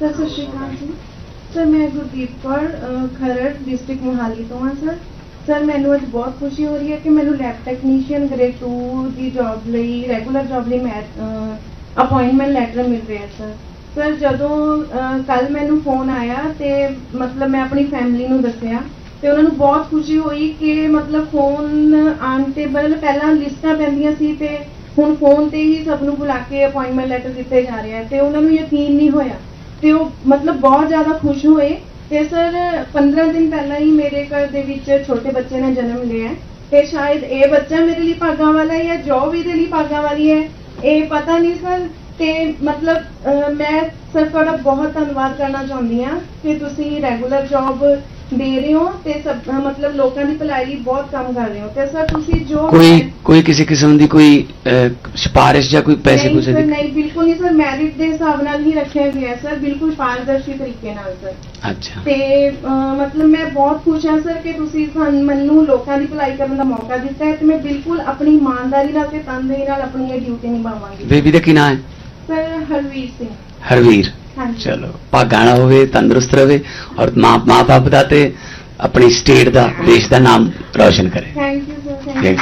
Sir ਸਤਿ ਸ਼੍ਰੀ ਅਕਾਲ ਜੀ। Sir, ਮੈਂ ਗੁਰਦੀਪ ਕੌਰ ਖਰੜ ਡਿਸਟ੍ਰਿਕਟ ਮੋਹਾਲੀ ਤੋਂ ਹਾਂ, ਸਰ। ਸਰ, ਮੈਨੂੰ ਅੱਜ ਬਹੁਤ ਖੁਸ਼ੀ ਹੋ ਰਹੀ ਹੈ ਕਿ ਮੈਨੂੰ ਲੈਬ ਟੈਕਨੀਸ਼ੀਅਨ ਗ੍ਰੇਡ 2 ਦੀ ਜੌਬ ਲਈ ਰੈਗੂਲਰ ਜੌਬ ਲਈ ਮੈਂ ਅਪਾਇੰਟਮੈਂਟ ਲੈਟਰ ਮਿਲ ਰਿਹਾ, ਸਰ। ਸਰ, ਜਦੋਂ ਕੱਲ ਮੈਨੂੰ ਫੋਨ ਆਇਆ ਤੇ ਮਤਲਬ ਮੈਂ ਆਪਣੀ ਫੈਮਿਲੀ ਨੂੰ ਦੱਸਿਆ ਤੇ ਉਹਨਾਂ ਨੂੰ ਬਹੁਤ ਖੁਸ਼ੀ ਹੋਈ ਕਿ ਮਤਲਬ ਫੋਨ ਆਉਣ ਤੇ ਮਤਲਬ ਪਹਿਲਾਂ ਲਿਸਟਾਂ ਪੈਂਦੀਆਂ ਸੀ ਤੇ ਹੁਣ ਫੋਨ ਤੇ ਹੀ ਸਭ ਨੂੰ ਬੁਲਾ ਕੇ ਅਪਾਇੰਟਮੈਂਟ ਲੈਟਰ ਦਿੱਤੇ ਜਾ ਰਹੇ ਆ ਤੇ ਉਹਨਾਂ ਨੂੰ ਯਕੀਨ ਨਹੀਂ ਹੋਇਆ। ਤੇ ਉਹ ਮਤਲਬ ਬਹੁਤ ਜ਼ਿਆਦਾ ਖੁਸ਼ ਹੋਏ ਤੇ ਸਰ 15 ਦਿਨ ਪਹਿਲਾਂ ਹੀ ਮੇਰੇ ਘਰ ਦੇ ਵਿੱਚ ਛੋਟੇ ਬੱਚੇ ਨੇ ਜਨਮ ਲਿਆ। ਤੇ ਸ਼ਾਇਦ ਇਹ ਬੱਚਾ ਮੇਰੇ ਲਈ ਭਾਗਾਂ ਵਾਲਾ ਹੈ ਜਾਂ ਜੋਬ ਇਹਦੇ ਲਈ ਭਾਗਾਂ ਵਾਲੀ ਹੈ ਇਹ ਪਤਾ ਨਹੀਂ ਸਰ। ਤੇ ਮਤਲਬ ਅਹ, ਮੈਂ ਸਰ ਤੁਹਾਡਾ ਬਹੁਤ ਧੰਨਵਾਦ ਕਰਨਾ ਚਾਹੁੰਦੀ ਹਾਂ ਕਿ ਤੁਸੀਂ ਰੈਗੂਲਰ ਜੋਬ ਦੇ ਰਹੇ ਹੋ ਤੇ ਸਭ ਅਹ, ਮਤਲਬ ਲੋਕਾਂ ਦੀ ਭਲਾਈ ਲਈ ਬਹੁਤ ਕੰਮ ਕਰ ਰਹੇ ਹੋ। ਤੇ ਸਰ ਤੁਸੀਂ ਜੋ ਕੋਈ ਕੋਈ ਕਿਸੇ ਕਿਸਮ ਦੀ ਕੋਈ ਅਹ, ਸਿਫਾਰਿਸ਼ ਜਾਂ ਕੋਈ ਪੈਸੇ ਨਹੀਂ ਪੂਸੇ ਸਰ ਦੀ? ਨਹੀਂ ਬਿਲਕੁਲ ਨਹੀਂ ਸਰ ਮੈਰਿਟ ਦੇ ਹਿਸਾਬ ਨਾਲ ਹੀ ਰੱਖਿਆ ਗਿਆ ਸਰ ਬਿਲਕੁਲ ਪਾਰਦਰਸ਼ੀ ਤਰੀਕੇ ਨਾਲ ਸਰ। ਅੱਛਾ। ਤੇ ਅਹ, ਮਤਲਬ ਮੈਂ ਬਹੁਤ ਖੁਸ਼ ਹਾਂ ਸਰ ਕਿ ਤੁਸੀਂ ਸਾਨੂੰ ਮੈਨੂੰ ਲੋਕਾਂ ਦੀ ਭਲਾਈ ਕਰਨ ਦਾ ਮੌਕਾ ਦਿੱਤਾ ਹੈ ਤੇ ਮੈਂ ਬਿਲਕੁਲ ਆਪਣੀ ਇਮਾਨਦਾਰੀ ਨਾਲ ਤੇ ਤਨਦੇਹੀ ਨਾਲ ਆਪਣੀ ਇਹ ਡਿਊਟੀ ਨਿਭਾਵਾਂਗੀ। ਬੇਬੀ ਦਾ ਕੀ ਨਾਂ ਹੈ? ਸਰ ਹਰਵੀਰ ਸਿੰਘ। ਹਰਵੀਰ। ਹਾਂਜੀ। ਚਲੋ ਭਾਗਾਣਾ ਹੋਵੇ ਤੰਦਰੁਸਤ ਰਵੇ ਔਰ ਮਾਂ ਮਾਂ ਬਾਪ ਦਾ ਤੇ ਆਪਣੀ ਸਟੇਟ ਦਾ ਦੇਸ਼ ਦਾ ਨਾਮ ਰੌਸ਼ਨ ਕਰੇ। Thank you sir thank you.